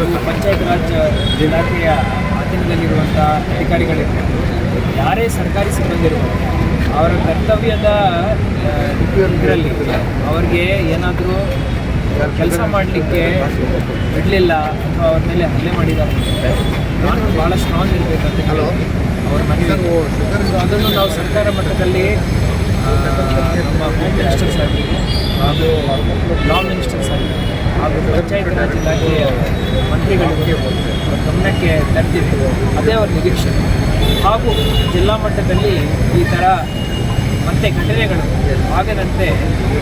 ಹಾಗೂ ಪಂಚಾಯತ್ ರಾಜ್ ಇಲಾಖೆಯ ಅಧೀನದಲ್ಲಿರುವಂಥ ಅಧಿಕಾರಿಗಳಿರ್ಬೋದು ಯಾರೇ ಸರ್ಕಾರಿ ಸಿಬ್ಬಂದಿ ಇರ್ಬೋದು ಅವರ ಕರ್ತವ್ಯದ ಇದರಲ್ಲಿ ಅವ್ರಿಗೆ ಏನಾದರೂ ಕೆಲಸ ಮಾಡಲಿಕ್ಕೆ ಬಿಡಲಿಲ್ಲ ಅಥವಾ ಅವ್ರ ಮೇಲೆ ಹಲ್ಲೆ ಮಾಡಿದ್ದಾರೆ ನಾನು ಭಾಳ ಸ್ಟ್ರಾಂಗ್ ಇರಬೇಕಂತ ಹೇಳಿ ಅವ್ರ ಮನೆಯಲ್ಲಿ ಸೊ ಅದನ್ನು ನಾವು ಸರ್ಕಾರ ಮಟ್ಟದಲ್ಲಿ ನಮ್ಮ ಹೋಮ್ ಮಿನಿಸ್ಟರ್ಸ್ ಆಗಲಿ ಹಾಗೂ ಲಾ ಮಿನಿಸ್ಟರ್ಸ್ ಆಗಲಿ ಹಾಗೂ ಪಂಚಾಯತ್ ರಾಜ್ ಇಲಾಖೆ ಮಂತ್ರಿಗಳಿಗೆ ಗಮನಕ್ಕೆ ತರ್ತೀವಿ. ಅದೇ ಅವ್ರ ನಿರೀಕ್ಷೆ. ಹಾಗೂ ಜಿಲ್ಲಾ ಮಟ್ಟದಲ್ಲಿ ಈ ಥರ ಮತ್ತೆ ಘಟನೆಗಳು ಆಗದಂತೆ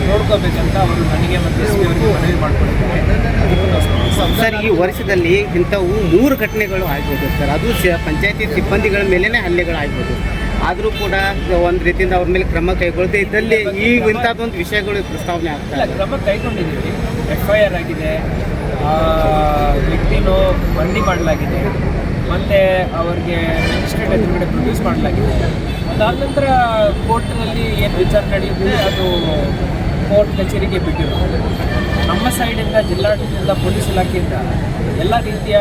ನೋಡ್ಕೋಬೇಕಂತ ಅವರು ನನಗೆ ಮತ್ತು ಎಸ್ ಪಿ ಅವರಿಗೆ ಮನವಿ ಸ್ಪಂದಿಸ್ತೀವಿ. ಸರ್ ಈ ವರ್ಷದಲ್ಲಿ ಇಂಥವು ಮೂರು ಘಟನೆಗಳು ಆಗ್ಬೋದು ಸರ್. ಅದು ಪಂಚಾಯತಿ ಸಿಬ್ಬಂದಿಗಳ ಮೇಲೇ ಹಲ್ಲೆಗಳು ಆಗ್ಬೋದು ಆದರೂ ಕೂಡ ಒಂದು ರೀತಿಯಿಂದ ಅವ್ರ ಮೇಲೆ ಕ್ರಮ ಕೈಗೊಳ್ಳದೆ ಇದ್ದಲ್ಲಿ ಈ ಇಂಥದ್ದೊಂದು ವಿಷಯಗಳು ಪ್ರಸ್ತಾವನೆ ಆಗ್ತಾ ಕ್ರಮ ಕೈಗೊಂಡಿದ್ದೀವಿ. ಎಫ್ ಆಗಿದೆ, ಆ ವ್ಯಕ್ತಿನೂ ಬಂಡಿ ಮಾಡಲಾಗಿದೆ, ಮತ್ತು ಅವ್ರಿಗೆ ಮ್ಯಾಜಿಸ್ಟ್ರೇಟ್ ಎದುರುಗಡೆ ಪ್ರೊಡ್ಯೂಸ್ ಮಾಡಲಾಗಿದೆ. ಅದಾದ ನಂತರ ಕೋರ್ಟ್ನಲ್ಲಿ ಏನು ವಿಚಾರ ನಡೆಯುತ್ತೆ, ಅದು ಕೋರ್ಟ್ ಕಚೇರಿಗೆ ಬಿಟ್ಟಿರುತ್ತೆ ನಮ್ಮ ಸೈಡಿಂದ ಜಿಲ್ಲಾಡಳಿತದಿಂದ ಪೊಲೀಸ್ ಇಲಾಖೆಯಿಂದ ಎಲ್ಲ ರೀತಿಯ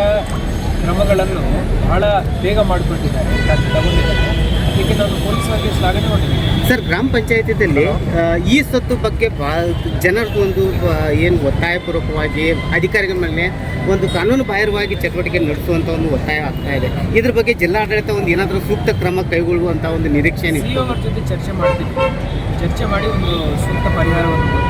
ಕ್ರಮಗಳನ್ನು ಬಹಳ ಬೇಗ ಮಾಡಿಕೊಂಡಿದ್ದಾರೆ. ತಗೊಂಡಿದ್ದಾರೆ ನಾನು ಶ್ಲಾಘನೆ ಮಾಡಿದ್ದೀನಿ ಸರ್ ಗ್ರಾಮ ಪಂಚಾಯತಿಯಲ್ಲಿ ಈ ಸತ್ತು ಬಗ್ಗೆ ಜನರದ್ದು ಒಂದು ಏನು ಒತ್ತಾಯಪೂರ್ವಕವಾಗಿ ಅಧಿಕಾರಿಗಳ ಮೇಲೆ ಒಂದು ಕಾನೂನು ಬಾಹಿರವಾಗಿ ಚಟುವಟಿಕೆ ನಡೆಸುವಂಥ ಒಂದು ಒತ್ತಾಯ ಆಗ್ತಾ ಇದೆ. ಇದ್ರ ಬಗ್ಗೆ ಜಿಲ್ಲಾಡಳಿತ ಒಂದು ಏನಾದರೂ ಸೂಕ್ತ ಕ್ರಮ ಕೈಗೊಳ್ಳುವಂಥ ಒಂದು ನಿರೀಕ್ಷೆ ಜೊತೆ ಚರ್ಚೆ ಮಾಡ್ತೀವಿ. ಚರ್ಚೆ ಮಾಡಿ ಒಂದು ಸೂಕ್ತ ಪರಿಹಾರವನ್ನು